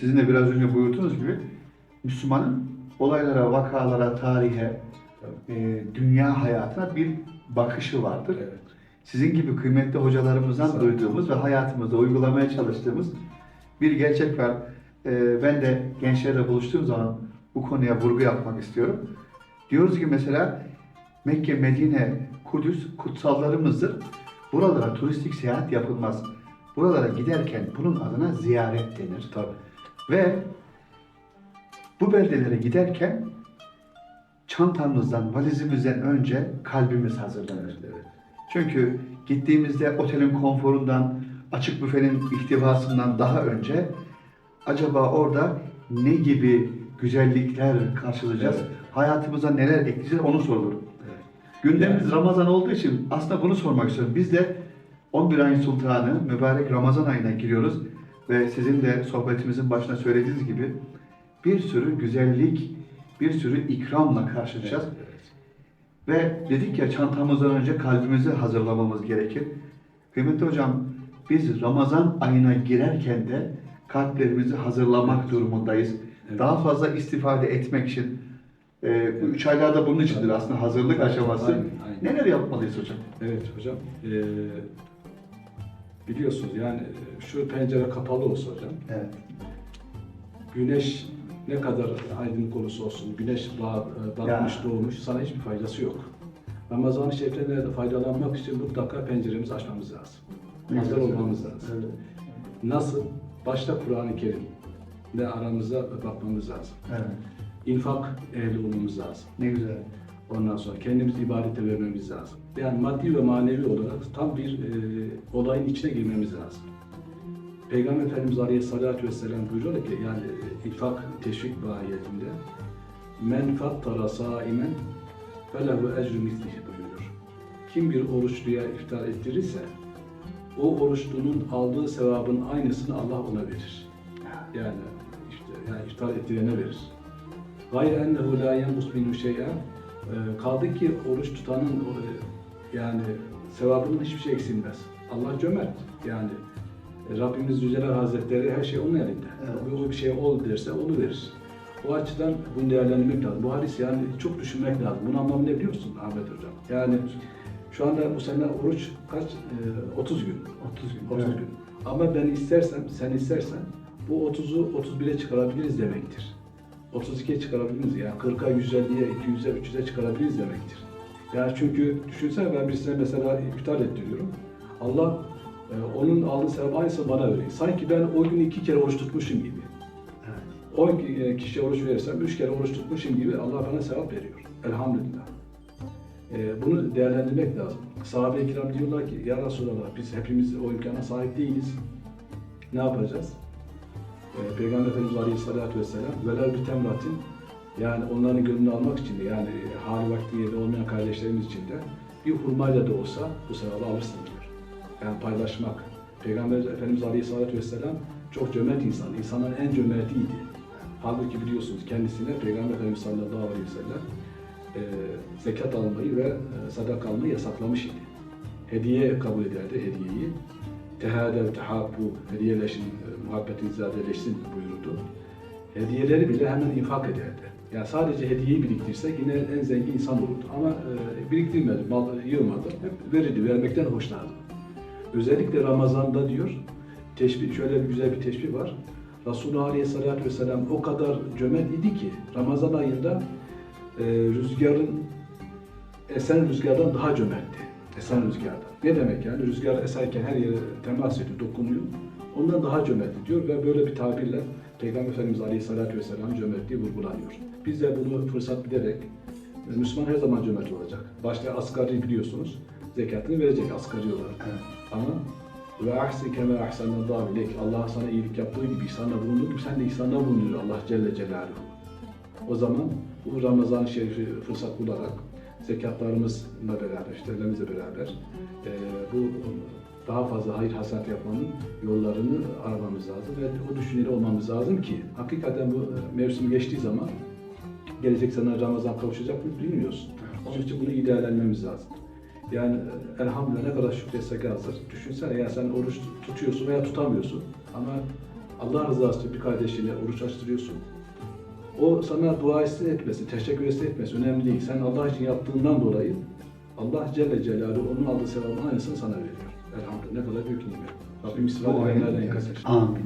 Sizin de biraz önce buyurduğunuz gibi Müslümanın olaylara, vakalara, tarihe, e, dünya hayatına bir bakışı vardır. Evet. Sizin gibi kıymetli hocalarımızdan Sağ duyduğumuz ve hayatımızda uygulamaya çalıştığımız bir gerçek var. E, ben de gençlerle buluştuğum zaman bu konuya vurgu yapmak istiyorum. Diyoruz ki mesela Mekke, Medine, Kudüs kutsallarımızdır. Buralara turistik seyahat yapılmaz. Buralara giderken bunun adına ziyaret denir. Tabii. Ve bu beldelere giderken çantamızdan, valizimizden önce kalbimiz hazırlanır. Evet. Çünkü gittiğimizde otelin konforundan, açık büfenin ihtivasından daha önce acaba orada ne gibi güzellikler karşılayacağız, Evet. hayatımıza neler ekleyeceğiz onu sorulur. Evet. Gündemimiz Ramazan olduğu için aslında bunu sormak istiyorum. Biz de 11 ayın sultanı, mübarek Ramazan ayına giriyoruz ve sizin de sohbetimizin başına söylediğiniz gibi bir sürü güzellik, bir sürü ikramla karşılaşacağız. Evet, evet. Ve dedik ya çantamızdan önce kalbimizi hazırlamamız gerekir. Kıymetli hocam, biz Ramazan ayına girerken de kalplerimizi hazırlamak Evet. durumundayız. Evet. Daha fazla istifade etmek için. e, bu üç aylarda bunun içindir aslında hazırlık aşaması. aynen, aynen. Neler yapmalıyız hocam? Evet hocam. Eee biliyorsunuz yani şu pencere kapalı olsa hocam, Evet. güneş ne kadar aydınlık olursa olsun, güneş ba- batmış Ya. doğmuş sana hiçbir faydası yok. Ramazan-ı Şerif'ten faydalanmak için mutlaka penceremizi açmamız lazım. Ne Hazır olmamız lazım. Evet. Nasıl? Başta Kur'an-ı Kerim de aramıza bakmamız lazım. evet. İnfak ehli olmamız lazım. Ne güzel. Ondan sonra kendimizi ibadete vermemiz lazım. Yani maddi ve manevi olarak tam bir e, olayın içine girmemiz lazım. Peygamber Efendimiz Aleyhisselatü Vesselam buyuruyor ki yani e, infak teşvik mahiyetinde men fattara saimen felehu ecru mislihi buyuruyor. Kim bir oruçluya iftar ettirirse o oruçlunun aldığı sevabın aynısını Allah ona verir. Yani işte yani iftar ettirene verir. Gayr ennehu la yenbus minhu şey'en kaldı ki oruç tutanın e, yani sevabının hiçbir şey eksilmez. Allah cömert. Yani e, Rabbimiz Yüceler Hazretleri her şey onun elinde. Evet. O bir şey ol derse onu verir. O açıdan bunu değerlendirmek lazım. Bu hadis yani çok düşünmek lazım. Bunun anlamı ne biliyor musun Ahmet Hocam? Yani şu anda bu sene oruç kaç? Ee, 30 gün. 30 gün. 30 evet. gün. Ama ben istersem, sen istersen bu 30'u 31'e çıkarabiliriz demektir. 32'ye çıkarabiliriz yani 40'a, 150'ye, 200'e, 300'e çıkarabiliriz demektir. Yani çünkü düşünsene ben birisine mesela iftar ettiriyorum. Allah e, onun aldığı sevap aynısını bana veriyor. Sanki ben o gün iki kere oruç tutmuşum gibi. Evet. 10 ki- kişiye oruç verirsem 3 kere oruç tutmuşum gibi Allah bana sevap veriyor. Elhamdülillah. E, bunu değerlendirmek lazım. Sahabe-i kiram diyorlar ki ya Resulallah biz hepimiz o imkana sahip değiliz. Ne yapacağız? E, Peygamber Efendimiz Aleyhisselatü Vesselam velel bir temratin yani onların gönlünü almak için de yani hali vakti yerinde olmayan kardeşlerimiz için de bir hurmayla da olsa bu sevabı alırsın diyor. Yani paylaşmak. Peygamber Efendimiz Aleyhisselatü Vesselam çok cömert insan. İnsanların en cömertiydi. Halbuki biliyorsunuz kendisine Peygamber Efendimiz sallallahu aleyhi ve sellem e, zekat almayı ve e, sadaka almayı yasaklamış idi. Hediye kabul ederdi, hediyeyi. Tehadev, tehabbu, hediyeleşin, e, muhabbetin ziyadeleşsin buyurdu. Hediyeleri bile hemen infak ederdi. Yani sadece hediyeyi biriktirsek yine en zengin insan olurdu. Ama e, biriktirmedi, mal yığmadı. Hep verirdi, vermekten hoşlandı. Özellikle Ramazan'da diyor, teşbih, şöyle bir güzel bir teşbih var. Resulullah Aleyhisselatü Vesselam o kadar cömert idi ki Ramazan ayında e, rüzgarın esen rüzgardan daha cömertti. Esen rüzgardan. Ne demek yani? Rüzgar eserken her yere temas ediyor, dokunuyor. Ondan daha cömertti diyor ve böyle bir tabirle Peygamber Efendimiz Aleyhisselatü Vesselam cömertliği vurgulanıyor. Biz de bunu fırsat bilerek e, Müslüman her zaman cömert olacak. Başta asgari biliyorsunuz. Zekatını verecek asgari olarak. Evet. Ama ve ahsin keme ahsanallahu ileyk. Allah sana iyilik yaptığı gibi, ihsanda bulunduğu gibi sen de ihsanda bulunuyor Allah Celle Celaluhu. O zaman bu Ramazan-ı Şerif'i fırsat bularak zekatlarımızla beraber, işlerlerimizle beraber e, bu daha fazla hayır hasenat yapmanın yollarını aramamız lazım ve o düşünceli olmamız lazım ki hakikaten bu e, mevsim geçtiği zaman gelecek sene Ramazan kavuşacak mı bilmiyorsun. Onun için bunu iyi değerlendirmemiz lazım. Yani e, elhamdülillah ne kadar şükretsek azdır. Düşünsene ya sen oruç tutuyorsun veya tutamıyorsun ama Allah rızası için bir kardeşine oruç açtırıyorsun. O sana dua etsin etmesin, teşekkür etsin etmesin önemli değil. Sen Allah için yaptığından dolayı Allah Celle Celaluhu onun aldığı sevabın aynısını sana veriyor. Elhamdülillah ne kadar büyük nimet. Rabbim Duayı- edenlerden kasır. Amin.